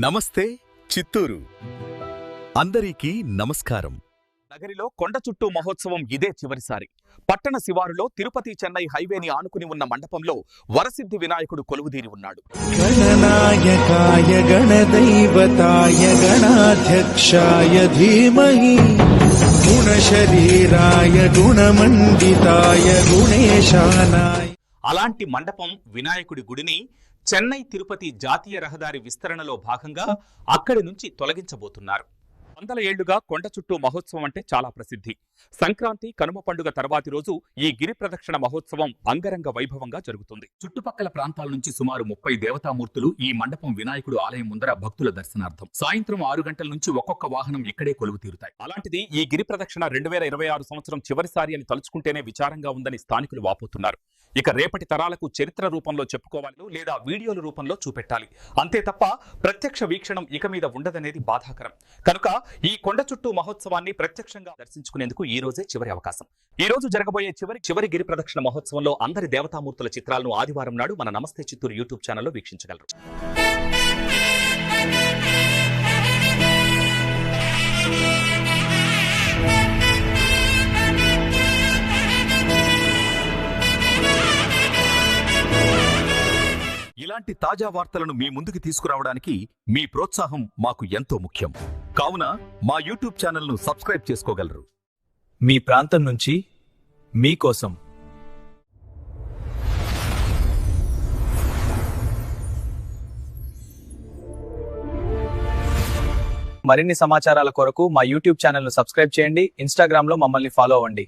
నమస్తే చిత్తూరు. అందరికీ నమస్కారం. నగరిలో కొండ చుట్టూ మహోత్సవం ఇదే చివరిసారి. పట్టణ శివారులో తిరుపతి చెన్నై హైవేని ఆనుకుని ఉన్న మండపంలో వరసిద్ధి వినాయకుడు కొలువుదీరి ఉన్నాడు. గణనాయకాయ గణదైవతాయ గణాధ్యక్షాయ ధీమహి. గుణ శరీరాయ గుణమండితాయ గుణేశానాయ. అలాంటి మండపం వినాయకుడి గుడిని చెన్నై తిరుపతి జాతీయ రహదారి విస్తరణలో భాగంగా అక్కడి నుంచి తొలగించబోతున్నారు. వందల ఏళ్ళుగా కొండ చుట్టూ మహోత్సవం అంటే చాలా ప్రసిద్ధి. సంక్రాంతి కనుమ పండుగ తర్వాతి రోజు ఈ గిరి ప్రదక్షిణ మహోత్సవం అంగరంగ వైభవంగా జరుగుతుంది. చుట్టుపక్కల ప్రాంతాల నుంచి సుమారు ముప్పై దేవతామూర్తులు ఈ మండపం వినాయకుడు ఆలయం ముందర భక్తుల దర్శనార్థం. సాయంత్రం ఆరు గంటల నుంచి ఒక్కొక్క వాహనం ఇక్కడే కొలువు తీరుతాయి అలాంటిది ఈ గిరి ప్రదక్షిణ రెండు వేల ఇరవై ఆరు సంవత్సరం చివరిసారి అని తలుచుకుంటేనే విచారంగా ఉందని స్థానికులు వాపోతున్నారు. ఇక రేపటి తరాలకు చరిత్ర రూపంలో చెప్పుకోవాలి లేదా వీడియోల రూపంలో చూపెట్టాలి. అంతే తప్ప ప్రత్యక్ష వీక్షణం ఇక మీద ఉండదనేది బాధాకరం. కనుక ఈ కొండ చుట్టూ మహోత్సవాన్ని ప్రత్యక్షంగా దర్శించుకునేందుకు ఈ రోజే చివరి అవకాశం. ఈ రోజు జరగబోయే చివరి చివరి గిరి ప్రదక్షిణ మహోత్సవంలో అందరి దేవతామూర్తుల చిత్రాలను ఆదివారం నాడు మన నమస్తే చిత్తూరు యూట్యూబ్ ఛానల్లో వీక్షించగలరు. ఇలాంటి తాజా వార్తలను మీ ముందుకు తీసుకురావడానికి మీ ప్రోత్సాహం మాకు ఎంతో ముఖ్యం. కావున మా యూట్యూబ్ ఛానల్ను సబ్స్క్రైబ్ చేసుకోగలరు. మీ ప్రాంతం నుంచి మీకోసం మరిన్ని సమాచారాల కొరకు మా యూట్యూబ్ ఛానల్ను సబ్స్క్రైబ్ చేయండి. ఇన్స్టాగ్రామ్లో మమ్మల్ని ఫాలో అవ్వండి.